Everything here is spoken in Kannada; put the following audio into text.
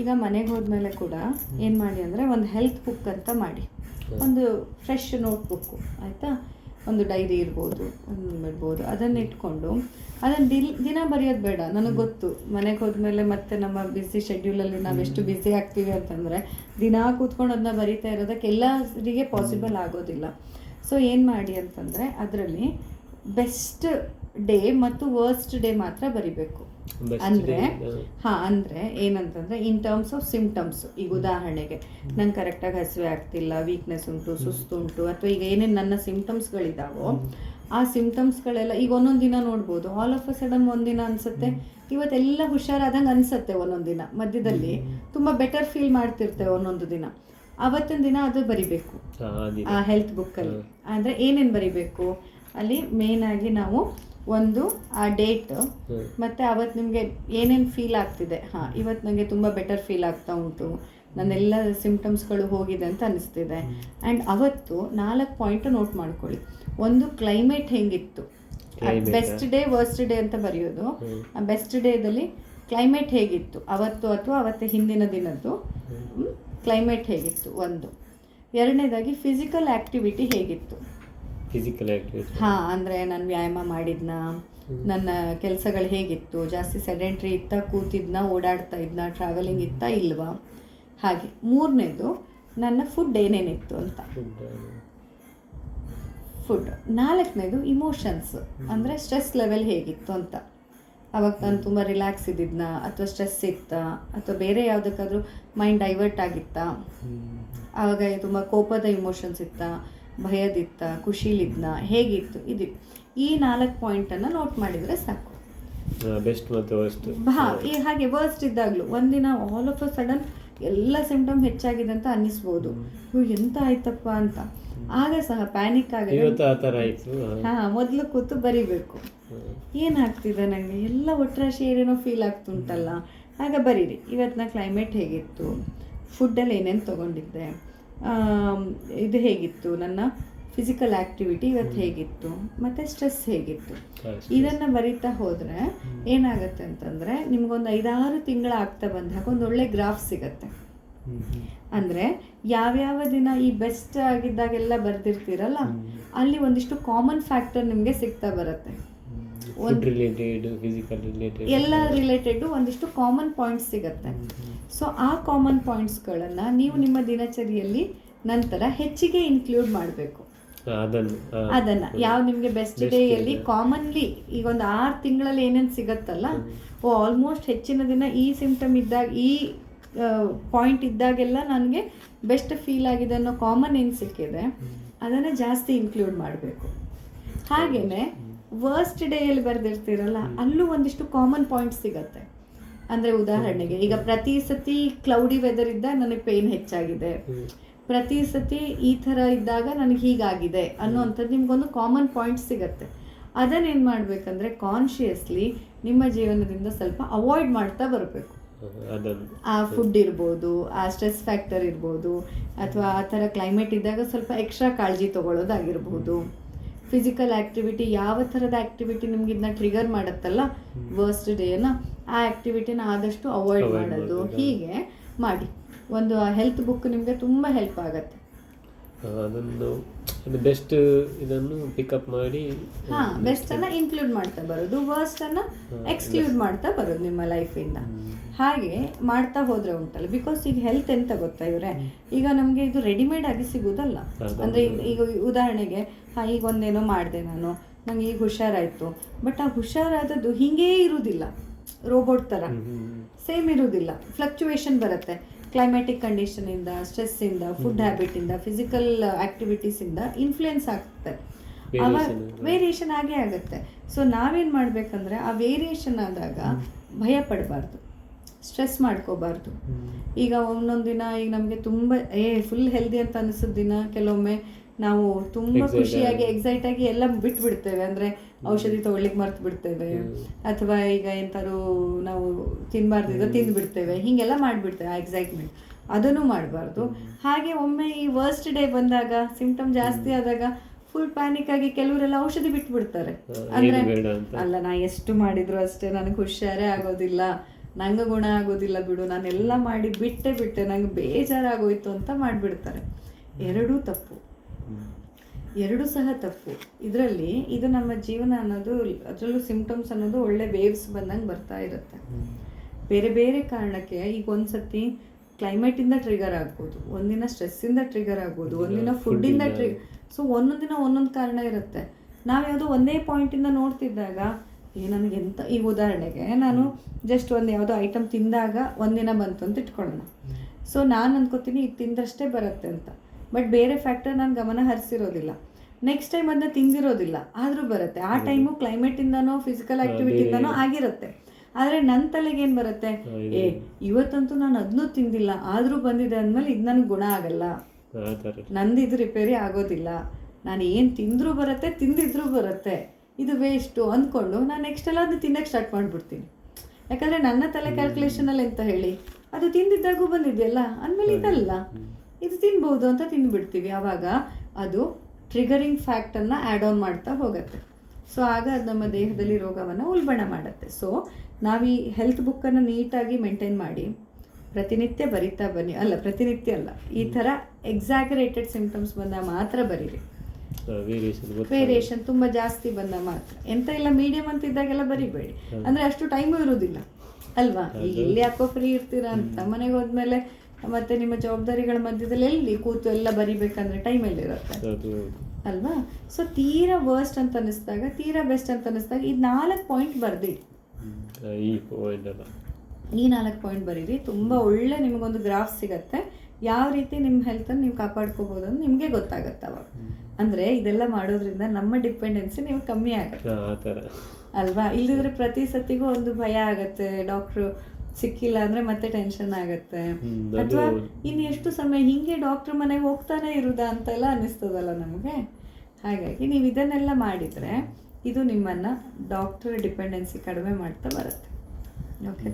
ಈಗ ಮನೆಗೆ ಹೋದ್ಮೇಲೆ ಕೂಡ ಏನು ಮಾಡಿ ಅಂದರೆ ಒಂದು ಹೆಲ್ತ್ ಬುಕ್ ಅಂತ ಮಾಡಿ. ಒಂದು ಫ್ರೆಶ್ ನೋಟ್ ಬುಕ್ಕು ಆಯಿತಾ? ಒಂದು ಡೈರಿ ಇರ್ಬೋದು ಒಂದು ಇರ್ಬೋದು ಅದನ್ನು ಇಟ್ಕೊಂಡು ಅದನ್ನು ದಿಲ್ ದಿನ ಬರೆಯೋದು ಬೇಡ. ನನಗೆ ಗೊತ್ತು ಮನೆಗೆ ಹೋದ್ಮೇಲೆ ಮತ್ತೆ ನಮ್ಮ ಬ್ಯುಸಿ ಶೆಡ್ಯೂಲಲ್ಲಿ ನಾವು ಎಷ್ಟು ಬ್ಯುಸಿ ಆಗ್ತೀವಿ ಅಂತಂದರೆ ದಿನ ಕೂತ್ಕೊಂಡು ಅದನ್ನ ಬರಿತಾ ಇರೋದಕ್ಕೆ ಎಲ್ಲರಿಗೆ ಪಾಸಿಬಲ್ ಆಗೋದಿಲ್ಲ. ಸೊ ಏನು ಮಾಡಿ ಅಂತಂದರೆ ಅದರಲ್ಲಿ ಬೆಸ್ಟ್ ಡೇ ಮತ್ತು ವರ್ಸ್ಟ್ ಡೇ ಮಾತ್ರ ಬರಿಬೇಕು. ಅಂದ್ರೆ ಹಾ. ಅಂದ್ರೆ ಏನಂತಂದ್ರೆ ಇನ್ ಟರ್ಮ್ಸ್ ಆಫ್ ಸಿಮ್ಟಮ್ಸ್ ಈಗ ಉದಾಹರಣೆಗೆ ನಂಗೆ ಕರೆಕ್ಟಾಗಿ ಹಸಿವೆ ಆಗ್ತಿಲ್ಲ ವೀಕ್ನೆಸ್ ಉಂಟು ಸುಸ್ತು ಉಂಟು ಅಥವಾ ಈಗ ಏನೇನು ನನ್ನ ಸಿಮ್ಟಮ್ಸ್ಗಳಿದಾವೋ ಆ ಸಿಮ್ಟಮ್ಸ್ಗಳೆಲ್ಲ ಈಗ ಒಂದೊಂದು ದಿನ ನೋಡ್ಬೋದು. ಆಲ್ ಆಫ್ ಅ ಸಡನ್ ಒಂದಿನ ಅನ್ಸುತ್ತೆ. ಇವತ್ತೆಲ್ಲ ಹುಷಾರಾದಂಗೆ ಅನ್ಸುತ್ತೆ ಒಂದೊಂದು ದಿನ. ಮಧ್ಯದಲ್ಲಿ ತುಂಬಾ ಬೆಟರ್ ಫೀಲ್ ಮಾಡ್ತಿರ್ತೇವೆ ಒಂದೊಂದು ದಿನ. ಅವತ್ತಿನ ದಿನ ಅದು ಬರಿಬೇಕು. ಆ ಹೆಲ್ತ್ ಬುಕ್ಕಲ್ಲಿ ಅಂದರೆ ಏನೇನು ಬರಿಬೇಕು? ಅಲ್ಲಿ ಮೇನ್ ಆಗಿ ನಾವು ಒಂದು ಆ ಡೇಟ್ ಮತ್ತೆ ಅವತ್ತು ನಿಮಗೆ ಏನೇನು ಫೀಲ್ ಆಗ್ತಿದೆ? ಹಾಂ ಇವತ್ತು ನನಗೆ ತುಂಬ ಬೆಟರ್ ಫೀಲ್ ಆಗ್ತಾ ಉಂಟು. ನನ್ನೆಲ್ಲ ಸಿಮ್ಟಮ್ಸ್ಗಳು ಹೋಗಿದೆ ಅಂತ ಅನಿಸ್ತಿದೆ. ಆ್ಯಂಡ್ ಅವತ್ತು ನಾಲ್ಕು ಪಾಯಿಂಟ್ ನೋಟ್ ಮಾಡ್ಕೊಳ್ಳಿ. ಒಂದು ಕ್ಲೈಮೇಟ್ ಹೇಗಿತ್ತು? ಬೆಸ್ಟ್ ಡೇ ವರ್ಸ್ಟ್ ಡೇ ಅಂತ ಬರೆಯೋದು. ಆ ಬೆಸ್ಟ್ ಡೇದಲ್ಲಿ ಕ್ಲೈಮೇಟ್ ಹೇಗಿತ್ತು? ಅವತ್ತು ಅಥವಾ ಅವತ್ತು ಹಿಂದಿನ ದಿನದ್ದು? ಕ್ಲೈಮೇಟ್ ಹೇಗಿತ್ತು? ಒಂದು. ಎರಡನೇದಾಗಿ ಫಿಸಿಕಲ್ ಆ್ಯಕ್ಟಿವಿಟಿ ಹೇಗಿತ್ತು? ಫಿಸಿಕಲ್ ಆಕ್ಟಿವಿಟಿ ಹಾಂ ಅಂದರೆ ನಾನು ವ್ಯಾಯಾಮ ಮಾಡಿದ್ನ ನನ್ನ ಕೆಲಸಗಳು ಹೇಗಿತ್ತು ಜಾಸ್ತಿ ಸೆಡೆಂಟ್ರಿ ಇತ್ತ ಕೂತಿದ್ನ ಓಡಾಡ್ತಾ ಇದ್ನ ಟ್ರಾವೆಲಿಂಗ್ ಇತ್ತ ಇಲ್ವಾ? ಹಾಗೆ. ಮೂರನೇದು ನನ್ನ ಫುಡ್ ಏನೇನಿತ್ತು ಅಂತ. ಫುಡ್ ನಾಲ್ಕನೇದು ಇಮೋಷನ್ಸ್ ಅಂದರೆ ಸ್ಟ್ರೆಸ್ ಲೆವೆಲ್ ಹೇಗಿತ್ತು ಅಂತ. ಅವಾಗ ನಾನು ತುಂಬ ರಿಲ್ಯಾಕ್ಸ್ ಇದ್ದಿದ್ನ ಅಥವಾ ಸ್ಟ್ರೆಸ್ ಇತ್ತಾ ಅಥವಾ ಬೇರೆ ಯಾವುದಕ್ಕಾದ್ರೂ ಮೈಂಡ್ ಡೈವರ್ಟ್ ಆಗಿತ್ತಾ? ಆವಾಗ ತುಂಬ ಕೋಪದ ಇಮೋಷನ್ಸ್ ಇತ್ತ. ಭಯದಿತ್ತ ಖುಷಿಲಿದ್ನ ಹೇಗಿತ್ತು? ಇದು ಈ ನಾಲ್ಕು ಪಾಯಿಂಟನ್ನು ನೋಟ್ ಮಾಡಿದರೆ ಸಾಕು. ಬೆಸ್ಟ್ ಮತ್ತು ವರ್ಸ್ಟ್ ಹಾ ಈ ಹಾಗೆ ವರ್ಸ್ಟ್ ಇದ್ದಾಗಲೂ ಒಂದಿನ ಆಲ್ ಆಫ್ ಅ ಸಡನ್ ಎಲ್ಲ ಸಿಂಪ್ಟಮ್ ಹೆಚ್ಚಾಗಿದೆ ಅಂತ ಅನ್ನಿಸ್ಬೋದು. ಇವು ಎಂತ ಆಯ್ತಪ್ಪ ಅಂತ. ಆಗ ಸಹ ಪ್ಯಾನಿಕ್ ಆಗದೆ ಇವತ್ತು ಆ ಥರ ಆಯಿತು. ಹಾ. ಮೊದಲು ಕೂತು ಬರಿಬೇಕು. ಏನಾಗ್ತಿದೆ ನನಗೆ ಎಲ್ಲ ಒಟ್ಟರಾಶಿ ಏನೇನೋ ಫೀಲ್ ಆಗ್ತುಂಟಲ್ಲ. ಆಗ ಬರೀರಿ. ಇವತ್ತಿನ ಕ್ಲೈಮೇಟ್ ಹೇಗಿತ್ತು? ಫುಡ್ಡಲ್ಲಿ ಏನೇನು ತೊಗೊಂಡಿದ್ದೆ? ಇದು ಹೇಗಿತ್ತು? ನನ್ನ ಫಿಸಿಕಲ್ ಆ್ಯಕ್ಟಿವಿಟಿ ಇವತ್ತು ಹೇಗಿತ್ತು? ಮತ್ತು ಸ್ಟ್ರೆಸ್ ಹೇಗಿತ್ತು? ಇದನ್ನು ಬರಿತಾ ಹೋದರೆ ಏನಾಗುತ್ತೆ ಅಂತಂದರೆ ನಿಮಗೊಂದು ಐದಾರು ತಿಂಗಳು ಆಗ್ತಾ ಬಂದಾಗ ಒಂದು ಒಳ್ಳೆ ಗ್ರಾಫ್ ಸಿಗತ್ತೆ. ಅಂದರೆ ಯಾವ್ಯಾವ ದಿನ ಈ ಬೆಸ್ಟ್ ಆಗಿದ್ದಾಗೆಲ್ಲ ಬರ್ದಿರ್ತೀರಲ್ಲ ಅಲ್ಲಿ ಒಂದಿಷ್ಟು ಕಾಮನ್ ಫ್ಯಾಕ್ಟರ್ ನಿಮಗೆ ಸಿಗ್ತಾ ಬರುತ್ತೆ. ಫುಡ್ ರಿಲೇಟೆಡ್ ಫಿಸಿಕಲ್ ರಿಲೇಟೆಡ್ ಎಲ್ಲ ರಿಲೇಟೆಡ್ ಒಂದಿಷ್ಟು ಕಾಮನ್ ಪಾಯಿಂಟ್ಸ್ ಸಿಗತ್ತೆ. ಸೊ ಆ ಕಾಮನ್ ಪಾಯಿಂಟ್ಸ್ಗಳನ್ನು ನೀವು ನಿಮ್ಮ ದಿನಚರಿಯಲ್ಲಿ ನಂತರ ಹೆಚ್ಚಿಗೆ ಇನ್ಕ್ಲೂಡ್ ಮಾಡಬೇಕು. ಅದನ್ನು ಯಾವ ನಿಮಗೆ ಬೆಸ್ಟ್ ಡೇಯಲ್ಲಿ ಕಾಮನ್ಲಿ ಈಗ ಒಂದು ಆರು ತಿಂಗಳಲ್ಲಿ ಏನೇನು ಸಿಗತ್ತಲ್ಲ ಓ ಆಲ್ಮೋಸ್ಟ್ ಹೆಚ್ಚಿನ ದಿನ ಈ ಸಿಂಪ್ಟಮ್ ಇದ್ದಾಗ ಈ ಪಾಯಿಂಟ್ ಇದ್ದಾಗೆಲ್ಲ ನನಗೆ ಬೆಸ್ಟ್ ಫೀಲ್ ಆಗಿದೆ ಅನ್ನೋ ಕಾಮನ್ ಏನು ಸಿಕ್ಕಿದೆ ಅದನ್ನು ಜಾಸ್ತಿ ಇನ್ಕ್ಲೂಡ್ ಮಾಡಬೇಕು. ಹಾಗೆಯೇ ವರ್ಸ್ಟ್ ಡೇಯಲ್ಲಿ ಬರೆದಿರ್ತೀರಲ್ಲ ಅಲ್ಲೂ ಒಂದಿಷ್ಟು ಕಾಮನ್ ಪಾಯಿಂಟ್ಸ್ ಸಿಗತ್ತೆ. ಅಂದರೆ ಉದಾಹರಣೆಗೆ ಈಗ ಪ್ರತಿ ಸತಿ ಕ್ಲೌಡಿ ವೆದರ್ ಇದ್ದಾಗ ನನಗೆ ಪೇನ್ ಹೆಚ್ಚಾಗಿದೆ. ಪ್ರತಿ ಸತಿ ಈ ಥರ ಇದ್ದಾಗ ನನಗೆ ಹೀಗಾಗಿದೆ ಅನ್ನೋವಂಥದ್ದು ನಿಮ್ಗೊಂದು ಕಾಮನ್ ಪಾಯಿಂಟ್ ಸಿಗತ್ತೆ. ಅದನ್ನೇನು ಮಾಡಬೇಕಂದ್ರೆ ಕಾನ್ಷಿಯಸ್ಲಿ ನಿಮ್ಮ ಜೀವನದಿಂದ ಸ್ವಲ್ಪ ಅವಾಯ್ಡ್ ಮಾಡ್ತಾ ಬರಬೇಕು. ಆ ಫುಡ್ ಇರ್ಬೋದು ಆ ಸ್ಟ್ರೆಸ್ ಫ್ಯಾಕ್ಟರ್ ಇರ್ಬೋದು ಅಥವಾ ಆ ಥರ ಕ್ಲೈಮೇಟ್ ಇದ್ದಾಗ ಸ್ವಲ್ಪ ಎಕ್ಸ್ಟ್ರಾ ಕಾಳಜಿ ತೊಗೊಳೋದಾಗಿರ್ಬೋದು ಫಿಸಿಕಲ್ ಆಕ್ಟಿವಿಟಿ ಯಾವ ಥರದ ಆಕ್ಟಿವಿಟಿ ನಿಮ್ಗೆ ಇದನ್ನ ಟ್ರಿಗರ್ ಮಾಡುತ್ತಲ್ಲ ವರ್ಸ್ಟ್ ಡೇನ ಆ ಆಕ್ಟಿವಿಟಿನ ಆದಷ್ಟು ಅವಾಯ್ಡ್ ಮಾಡೋದು. ಹೀಗೆ ಮಾಡಿ. ಒಂದು ಹೆಲ್ತ್ ಬುಕ್ ನಿಮಗೆ ತುಂಬ ಹೆಲ್ಪ್ ಆಗುತ್ತೆ. ಅದನ್ನು ಅದು ಬೆಸ್ಟ್ ಇದನ್ನು ಪಿಕಪ್ ಮಾಡಿ ಹಾ ಬೆಸ್ಟ್ ಅನ್ನ ಇನ್ಕ್ಲೂಡ್ ಮಾಡ್ತಾ ಬರೋದು. ವರ್ಸ್ಟ್ ಅನ್ನ ಎಕ್ಸ್ಕ್ಲೂಡ್ ಮಾಡ್ತಾ ಬರೋದು ನಿಮ್ಮ ಲೈಫಿಂದ ಹಾಗೆ ಮಾಡ್ತಾ ಹೋದ್ರೆ ಉಂಟಲ್ಲ ಬಿಕಾಸ್ ಈಗ ಹೆಲ್ತ್ ಎಂತ ಗೊತ್ತಾ ಇವ್ರೆ? ಈಗ ನಮಗೆ ಇದು ರೆಡಿಮೇಡ್ ಆಗಿ ಸಿಗುವುದಲ್ಲ. ಅಂದ್ರೆ ಈಗ- ಉದಾಹರಣೆಗೆ ಹಾ ಈಗ ಒಂದೇನೋ ಮಾಡಿದೆ ನಾನು ನಂಗೆ ಈಗ ಹುಷಾರಾಯ್ತು. ಬಟ್ ಆ ಹುಷಾರಾದದ್ದು ಹಿಂಗೇ ಇರುವುದಿಲ್ಲ ರೋಬೋಟ್ ಥರ ಸೇಮ್ ಇರುವುದಿಲ್ಲ ಫ್ಲಕ್ಚುಯೇಷನ್ ಬರುತ್ತೆ. ಕ್ಲೈಮ್ಯಾಟಿಕ್ ಕಂಡೀಷನಿಂದ ಸ್ಟ್ರೆಸ್ಸಿಂದ ಫುಡ್ ಹ್ಯಾಬಿಟಿಂದ ಫಿಸಿಕಲ್ ಆ್ಯಕ್ಟಿವಿಟೀಸಿಂದ ಇನ್ಫ್ಲುಯೆನ್ಸ್ ಆಗ್ತದೆ. ಅವಾಗ Variation. ವೇರಿಯೇಷನ್ ಆಗೇ ಆಗುತ್ತೆ. ಸೊ ನಾವೇನು ಮಾಡಬೇಕಂದ್ರೆ ಆ ವೇರಿಯೇಷನ್ ಆದಾಗ ಭಯ ಪಡಬಾರ್ದು. ಸ್ಟ್ರೆಸ್ ಮಾಡ್ಕೋಬಾರ್ದು. ಈಗ ಒಂದೊಂದು ದಿನ ಈಗ ನಮಗೆ ತುಂಬ ಏ ಫುಲ್ ಹೆಲ್ದಿ ಅಂತ ಅನಿಸಿದ ದಿನ ಕೆಲವೊಮ್ಮೆ ನಾವು ತುಂಬ ಖುಷಿಯಾಗಿ. ಎಕ್ಸೈಟ್ ಆಗಿ ಎಲ್ಲ ಬಿಟ್ಬಿಡ್ತೇವೆ. ಅಂದರೆ ಔಷಧಿ ತಗೊಳ್ಳಿಕ್ ಮರ್ತು ಬಿಡ್ತೇವೆ. ಅಥವಾ ಈಗ ಎಂತಾರು ನಾವು ತಿನ್ನಬಾರ್ದಿದ್ರೆ ತಿಂದು ಬಿಡ್ತೇವೆ. ಹೀಗೆಲ್ಲ ಮಾಡಿಬಿಡ್ತೇವೆ ಆ ಎಕ್ಸೈಟ್ಮೆಂಟ್ ಅದನ್ನು ಮಾಡಬಾರ್ದು. ಹಾಗೆ ಒಮ್ಮೆ ಈ ವರ್ಸ್ಟ್ ಡೇ ಬಂದಾಗ ಸಿಂಪ್ಟಮ್ ಜಾಸ್ತಿ ಆದಾಗ ಫುಲ್ ಪ್ಯಾನಿಕ್ ಆಗಿ ಕೆಲವರೆಲ್ಲ ಔಷಧಿ ಬಿಟ್ಟು ಬಿಡ್ತಾರೆ. ಅಂದ್ರೆ. ಅಲ್ಲ ನಾ ಎಷ್ಟು ಮಾಡಿದ್ರು ಅಷ್ಟೇ ನನಗೆ ಹುಷಾರೇ ಆಗೋದಿಲ್ಲ. ನಂಗೆ ಗುಣ ಆಗೋದಿಲ್ಲ ಬಿಡು ನಾನೆಲ್ಲ ಮಾಡಿ ಬಿಟ್ಟೆ ಬಿಟ್ಟೆ ನಂಗೆ ಬೇಜಾರಾಗೋಯ್ತು ಅಂತ ಮಾಡಿಬಿಡ್ತಾರೆ. ಎರಡೂ ತಪ್ಪು. ಎರಡೂ ಸಹ ತಪ್ಪು. ಇದರಲ್ಲಿ ಇದು ನಮ್ಮ ಜೀವನ ಅನ್ನೋದು ಅದರಲ್ಲೂ ಸಿಂಪ್ಟಮ್ಸ್ ಅನ್ನೋದು ಒಳ್ಳೆ ವೇವ್ಸ್ ಬಂದಂಗೆ ಬರ್ತಾ ಇರುತ್ತೆ. ಬೇರೆ ಬೇರೆ ಕಾರಣಕ್ಕೆ ಈಗ ಒಂದ್ಸತಿ ಕ್ಲೈಮೇಟಿಂದ ಟ್ರಿಗರ್ ಆಗ್ಬೋದು ಒಂದಿನ ಸ್ಟ್ರೆಸ್ಸಿಂದ ಟ್ರಿಗರ್ ಆಗ್ಬೋದು ಒಂದಿನ ಫುಡ್ಡಿಂದ ಟ್ರಿಗರ್ ಸೊ ಒಂದೊಂದು ದಿನ ಒಂದೊಂದು ಕಾರಣ ಇರುತ್ತೆ. ನಾವು ಯಾವುದೋ ಒಂದೇ ಪಾಯಿಂಟಿಂದ ನೋಡ್ತಿದ್ದಾಗ ಏ ನನಗೆ ಎಂತ ಈಗ ಉದಾಹರಣೆಗೆ ನಾನು ಜಸ್ಟ್ ಒಂದು ಯಾವುದೋ ಐಟಮ್ ತಿಂದಾಗ ಒಂದಿನ ಬಂತು ಅಂತ ಇಟ್ಕೊಳ್ಳೋಣ. ಸೊ ನಾನು ಅನ್ಕೋತೀನಿ ಇದು ತಿಂದಷ್ಟೇ ಬರುತ್ತೆ ಅಂತ. ಬಟ್ ಬೇರೆ ಫ್ಯಾಕ್ಟರ್ ನಾನು ಗಮನ ಹರಿಸಿರೋದಿಲ್ಲ. ನೆಕ್ಸ್ಟ್ ಟೈಮ್ ಅದನ್ನ ತಿಂದಿರೋದಿಲ್ಲ. ಆದರೂ ಬರುತ್ತೆ. ಆ ಟೈಮು ಕ್ಲೈಮೇಟಿಂದನೋ ಫಿಸಿಕಲ್ ಆಕ್ಟಿವಿಟಿಯಿಂದನೋ ಆಗಿರುತ್ತೆ. ಆದರೆ ನನ್ನ ತಲೆಗೆ ಏನು ಬರುತ್ತೆ? ಏ ಇವತ್ತಂತೂ ನಾನು ಅದನ್ನೂ ತಿಂದಿಲ್ಲ. ಆದರೂ ಬಂದಿದೆ ಅಂದಮೇಲೆ ಇದು ನನಗೆ ಗುಣ ಆಗಲ್ಲ. ನಂದು ಇದು ರಿಪೇರಿ ಆಗೋದಿಲ್ಲ. ನಾನು ಏನು ತಿಂದರೂ ಬರುತ್ತೆ ತಿಂದಿದ್ರೂ ಬರುತ್ತೆ. ಇದು ವೇಸ್ಟು ಅಂದ್ಕೊಂಡು ನಾನು ನೆಕ್ಸ್ಟ್ ಎಲ್ಲ ಅದನ್ನ ತಿನ್ನಕ್ಕೆ ಸ್ಟಾರ್ಟ್ ಮಾಡಿಬಿಡ್ತೀನಿ. ಯಾಕಂದರೆ ನನ್ನ ತಲೆ ಕ್ಯಾಲ್ಕುಲೇಷನಲ್ಲಿ ಅಂತ ಹೇಳಿ? ಅದು ತಿಂದಿದ್ದಾಗೂ ಬಂದಿದೆಯಲ್ಲ? ಅಂದಮೇಲೆ ಇದಲ್ಲ. ಇದು ತಿನ್ಬೋದು ಅಂತ ತಿಂದುಬಿಡ್ತೀವಿ ಆವಾಗ ಅದು ಟ್ರಿಗರಿಂಗ್ ಫ್ಯಾಕ್ಟನ್ನು ಆ್ಯಡ್ ಆನ್ ಮಾಡ್ತಾ ಹೋಗುತ್ತೆ. ಸೊ ಆಗ ಅದು ನಮ್ಮ ದೇಹದಲ್ಲಿ ರೋಗವನ್ನು ಉಲ್ಬಣ ಮಾಡುತ್ತೆ. ಸೊ ನಾವು ಈ ಹೆಲ್ತ್ ಬುಕ್ಕನ್ನು ನೀಟಾಗಿ ಮೇಂಟೈನ್ ಮಾಡಿ ಪ್ರತಿನಿತ್ಯ ಬರಿತಾ ಬನ್ನಿ. ಅಲ್ಲ ಪ್ರತಿನಿತ್ಯ ಅಲ್ಲ. ಈ ಥರ ಎಕ್ಸಾಗರೇಟೆಡ್ ಸಿಂಪ್ಟಮ್ಸ್ ಬಂದಾಗ ಮಾತ್ರ ಬರೀರಿ. ವೇರಿಯೇಷನ್ ತುಂಬ ಜಾಸ್ತಿ ಬಂದ ಮಾತ್ರ. ಎಂತ ಇಲ್ಲ ಮೀಡಿಯಂ ಅಂತ ಇದ್ದಾಗೆಲ್ಲ ಬರಿಬೇಡಿ. ಅಂದರೆ ಅಷ್ಟು ಟೈಮು ಇರೋದಿಲ್ಲ. ಅಲ್ವಾ? ಈಗ ಇಲ್ಲಿ ಯಾಕೋ ಫ್ರೀ ಇರ್ತೀರಾ ಅಂತ. ಮನೆಗೆ ಹೋದ್ಮೇಲೆ ಮತ್ತೆ ನಿಮ್ಮ ಜವಾಬ್ದಾರಿಗಳ ಮಧ್ಯದಲ್ಲಿ ಎಲ್ಲಿ ಕೂತು ಎಲ್ಲ ಬರಿಬೇಕಂದ್ರೆ ಟೈಮ್ ಎಲ್ಲಿರುತ್ತೆ ಅದು ಅಲ್ವಾ? ಸೊ ತೀರಾ ವರ್ಸ್ಟ್ ಅಂತ ಅನಿಸ್ದಾಗ ತೀರಾ ಬೆಸ್ಟ್ ಅಂತ ಅನಿಸ್ದಾಗ ಈ ನಾಲ್ಕು ಪಾಯಿಂಟ್ ಬರ್ದಿ. ಈ ನಾಲ್ಕು ಪಾಯಿಂಟ್ ಬರೀರಿ. ತುಂಬ ಒಳ್ಳೆ ನಿಮಗೊಂದು ಗ್ರಾಫ್ ಸಿಗತ್ತೆ. ಯಾವ ರೀತಿ ನಿಮ್ಮ ಹೆಲ್ತನ್ನು ನೀವು ಕಾಪಾಡ್ಕೋಬೋದು ಅಂತ ನಿಮಗೆ ಗೊತ್ತಾಗತ್ತೆ ಅವಾಗ. ಅಂದರೆ ಇದೆಲ್ಲ ಮಾಡೋದ್ರಿಂದ ನಮ್ಮ ಡಿಪೆಂಡೆನ್ಸಿ ನೀವು ಕಮ್ಮಿ ಆಗುತ್ತೆ. ಅಲ್ವಾ? ಇಲ್ಲದಿದ್ರೆ ಪ್ರತಿ ಸತಿಗೂ ಒಂದು ಭಯ ಆಗತ್ತೆ. ಡಾಕ್ಟ್ರು ಸಿಕ್ಕಿಲ್ಲ ಅಂದ್ರೆ ಮತ್ತೆ ಟೆನ್ಷನ್ ಆಗತ್ತೆ. ಅಥವಾ ಇನ್ನು ಎಷ್ಟು ಸಮಯ ಹಿಂಗೆ ಡಾಕ್ಟರ್ ಮನೆಗೆ ಹೋಗ್ತಾನೆ ಇರುದಾ ಅಂತೆಲ್ಲ ಅನಿಸ್ತದಲ್ಲ ನಮಗೆ? ಹಾಗಾಗಿ ನೀವು ಇದನ್ನೆಲ್ಲ ಮಾಡಿದರೆ ಇದು ನಿಮ್ಮನ್ನು ಡಾಕ್ಟರ್ ಡಿಪೆಂಡೆನ್ಸಿ ಕಡಿಮೆ ಮಾಡ್ತಾ ಬರುತ್ತೆ. ಓಕೆ